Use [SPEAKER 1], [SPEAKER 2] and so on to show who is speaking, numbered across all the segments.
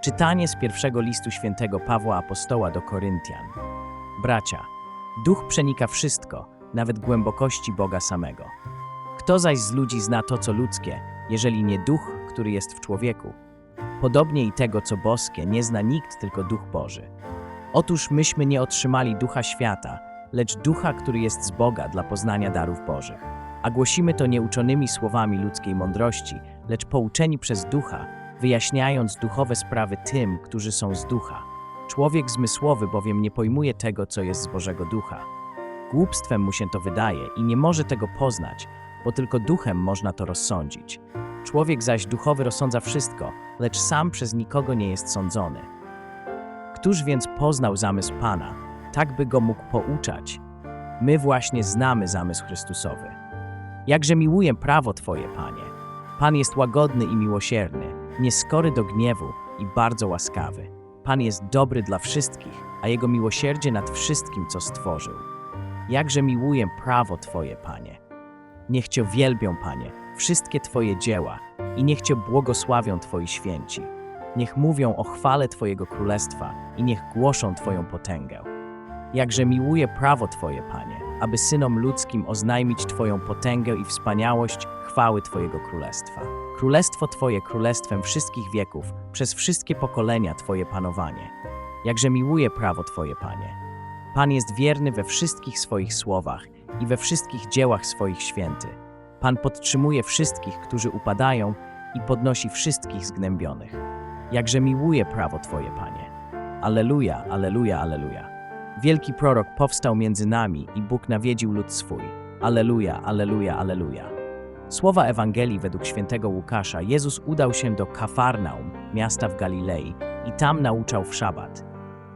[SPEAKER 1] Czytanie z pierwszego listu świętego Pawła Apostoła do Koryntian. Bracia, duch przenika wszystko, nawet głębokości Boga samego. Kto zaś z ludzi zna to, co ludzkie, jeżeli nie duch, który jest w człowieku? Podobnie i tego, co boskie, nie zna nikt, tylko duch Boży. Otóż myśmy nie otrzymali ducha świata, lecz ducha, który jest z Boga dla poznania darów Bożych. A głosimy to nieuczonymi słowami ludzkiej mądrości, lecz pouczeni przez ducha, wyjaśniając duchowe sprawy tym, którzy są z ducha. Człowiek zmysłowy bowiem nie pojmuje tego, co jest z Bożego ducha. Głupstwem mu się to wydaje i nie może tego poznać, bo tylko duchem można to rozsądzić. Człowiek zaś duchowy rozsądza wszystko, lecz sam przez nikogo nie jest sądzony. Któż więc poznał zamysł Pana, tak by go mógł pouczać? My właśnie znamy zamysł Chrystusowy. Jakże miłuję prawo Twoje, Panie. Pan jest łagodny i miłosierny, nieskory do gniewu i bardzo łaskawy. Pan jest dobry dla wszystkich, a Jego miłosierdzie nad wszystkim, co stworzył. Jakże miłuję prawo Twoje, Panie. Niech Cię wielbią, Panie, wszystkie Twoje dzieła i niech Cię błogosławią Twoi święci. Niech mówią o chwale Twojego królestwa i niech głoszą Twoją potęgę. Jakże miłuję prawo Twoje, Panie, aby synom ludzkim oznajmić Twoją potęgę i wspaniałość chwały Twojego królestwa. Królestwo Twoje królestwem wszystkich wieków, przez wszystkie pokolenia Twoje panowanie. Jakże miłuję prawo Twoje, Panie. Pan jest wierny we wszystkich swoich słowach i we wszystkich dziełach swoich święty. Pan podtrzymuje wszystkich, którzy upadają i podnosi wszystkich zgnębionych. Jakże miłuję prawo Twoje, Panie. Aleluja, aleluja, aleluja. Wielki prorok powstał między nami i Bóg nawiedził lud swój. Aleluja, aleluja, aleluja. Słowa Ewangelii według świętego Łukasza Jezus udał się do Kafarnaum, miasta w Galilei, i tam nauczał w szabat.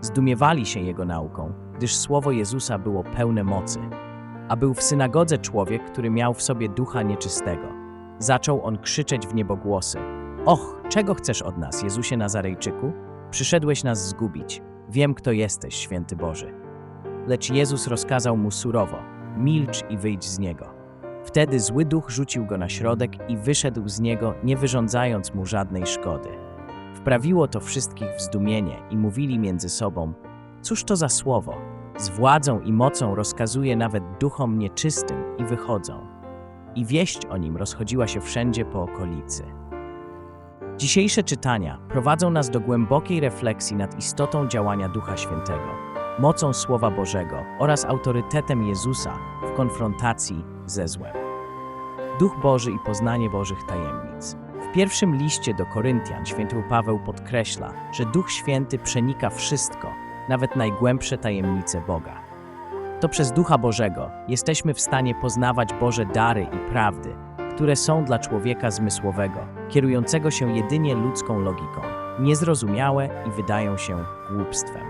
[SPEAKER 1] Zdumiewali się jego nauką, gdyż słowo Jezusa było pełne mocy. A był w synagodze człowiek, który miał w sobie ducha nieczystego. Zaczął on krzyczeć w niebogłosy. Och, czego chcesz od nas, Jezusie Nazarejczyku? Przyszedłeś nas zgubić. Wiem, kto jesteś, święty Boży. Lecz Jezus rozkazał mu surowo: Milcz i wyjdź z niego. Wtedy zły duch rzucił go na środek i wyszedł z niego, nie wyrządzając mu żadnej szkody. Wprawiło to wszystkich w zdumienie i mówili między sobą: Cóż to za słowo? Z władzą i mocą rozkazuje nawet duchom nieczystym i wychodzą. I wieść o nim rozchodziła się wszędzie po okolicy. Dzisiejsze czytania prowadzą nas do głębokiej refleksji nad istotą działania Ducha Świętego, mocą Słowa Bożego oraz autorytetem Jezusa w konfrontacji ze złem. Duch Boży i poznanie Bożych tajemnic. W pierwszym liście do Koryntian święty Paweł podkreśla, że Duch Święty przenika wszystko, nawet najgłębsze tajemnice Boga. To przez Ducha Bożego jesteśmy w stanie poznawać Boże dary i prawdy, które są dla człowieka zmysłowego, kierującego się jedynie ludzką logiką, niezrozumiałe i wydają się głupstwem.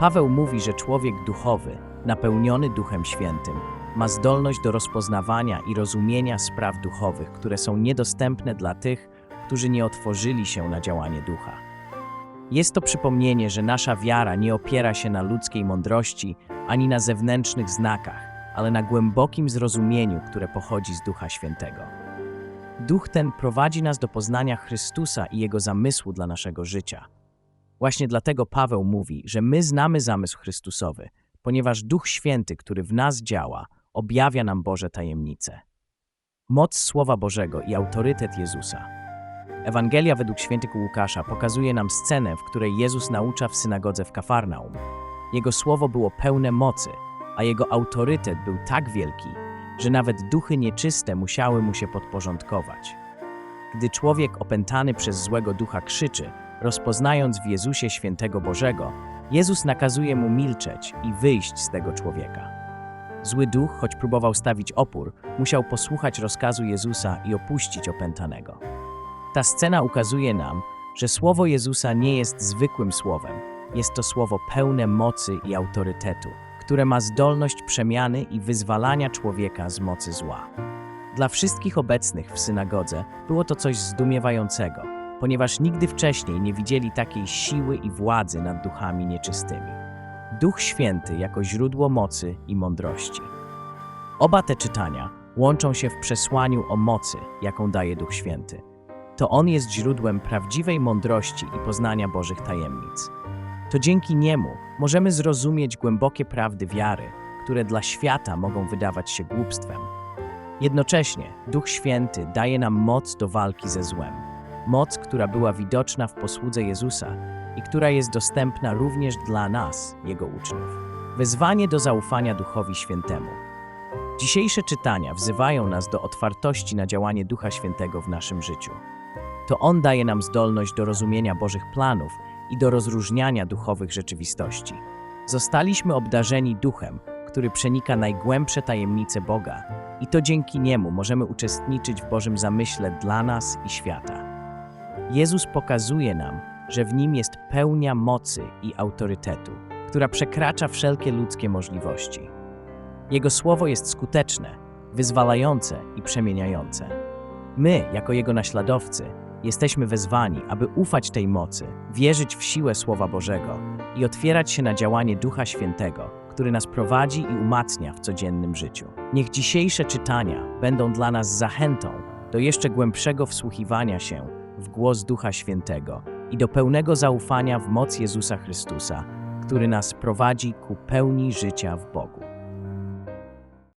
[SPEAKER 1] Paweł mówi, że człowiek duchowy, napełniony Duchem Świętym, ma zdolność do rozpoznawania i rozumienia spraw duchowych, które są niedostępne dla tych, którzy nie otworzyli się na działanie ducha. Jest to przypomnienie, że nasza wiara nie opiera się na ludzkiej mądrości ani na zewnętrznych znakach, ale na głębokim zrozumieniu, które pochodzi z Ducha Świętego. Duch ten prowadzi nas do poznania Chrystusa i Jego zamysłu dla naszego życia. Właśnie dlatego Paweł mówi, że my znamy zamysł Chrystusowy, ponieważ Duch Święty, który w nas działa, objawia nam Boże tajemnice. Moc Słowa Bożego i autorytet Jezusa. Ewangelia według świętego Łukasza pokazuje nam scenę, w której Jezus naucza w synagodze w Kafarnaum. Jego słowo było pełne mocy, a jego autorytet był tak wielki, że nawet duchy nieczyste musiały mu się podporządkować. Gdy człowiek opętany przez złego ducha krzyczy, rozpoznając w Jezusie świętego Bożego, Jezus nakazuje mu milczeć i wyjść z tego człowieka. Zły duch, choć próbował stawić opór, musiał posłuchać rozkazu Jezusa i opuścić opętanego. Ta scena ukazuje nam, że słowo Jezusa nie jest zwykłym słowem, jest to słowo pełne mocy i autorytetu które ma zdolność przemiany i wyzwalania człowieka z mocy zła. Dla wszystkich obecnych w synagodze było to coś zdumiewającego, ponieważ nigdy wcześniej nie widzieli takiej siły i władzy nad duchami nieczystymi. Duch Święty jako źródło mocy i mądrości. Oba te czytania łączą się w przesłaniu o mocy, jaką daje Duch Święty. To On jest źródłem prawdziwej mądrości i poznania Bożych tajemnic. To dzięki Niemu możemy zrozumieć głębokie prawdy wiary, które dla świata mogą wydawać się głupstwem. Jednocześnie Duch Święty daje nam moc do walki ze złem. Moc, która była widoczna w posłudze Jezusa i która jest dostępna również dla nas, Jego uczniów. Wezwanie do zaufania Duchowi Świętemu. Dzisiejsze czytania wzywają nas do otwartości na działanie Ducha Świętego w naszym życiu. To On daje nam zdolność do rozumienia Bożych planów i do rozróżniania duchowych rzeczywistości. Zostaliśmy obdarzeni Duchem, który przenika najgłębsze tajemnice Boga, i to dzięki Niemu możemy uczestniczyć w Bożym zamyśle dla nas i świata. Jezus pokazuje nam, że w Nim jest pełnia mocy i autorytetu, która przekracza wszelkie ludzkie możliwości. Jego słowo jest skuteczne, wyzwalające i przemieniające. My, jako Jego naśladowcy, jesteśmy wezwani, aby ufać tej mocy, wierzyć w siłę Słowa Bożego i otwierać się na działanie Ducha Świętego, który nas prowadzi i umacnia w codziennym życiu. Niech dzisiejsze czytania będą dla nas zachętą do jeszcze głębszego wsłuchiwania się w głos Ducha Świętego i do pełnego zaufania w moc Jezusa Chrystusa, który nas prowadzi ku pełni życia w Bogu.